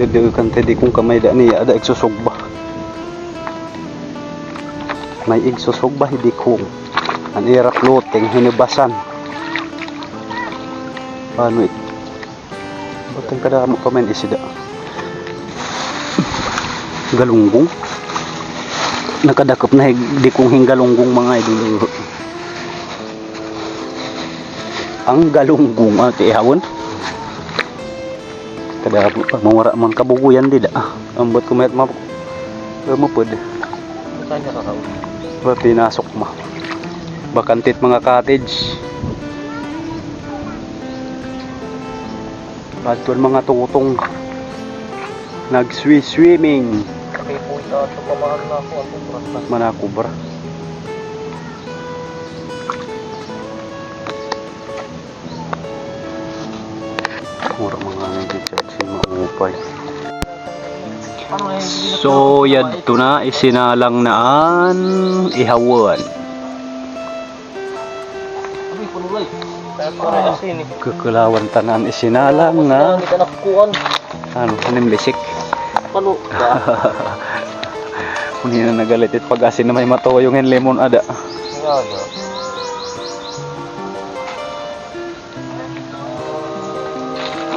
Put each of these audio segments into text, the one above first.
Dili kan tedi kung kamay da niya ada igsusugba. May igsusugba hindi kung. Ang irap loteng hinubasan. Paano it? Batang kada mo kamay isida. Galunggong. Nakadakop na hig- di kong hinggalunggong mga idol. Ang galunggong ati ihawon. Kada mamara man kabuguyan dida. Ambot ko mayat mapok. Mapod. Saan niya kakaon? Ba pinasok mo. Bakantit mga cottage. Adton mga tutong. Nag-swimming. Kasi po ito, pamahal na ako. Manakubra. Mura mga nag-charge maupay. Ano eh, hindi na So, isinalang naan ihawan. Eh. Kukulawan tanan isinalang na ano, anim lisik. Pano? Ba? Kung na nagalit it pag asin na may matawa yung lemon ada.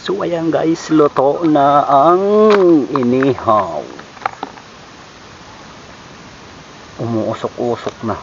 So ayan guys, luto na ang inihaw. Umuusok-usok na.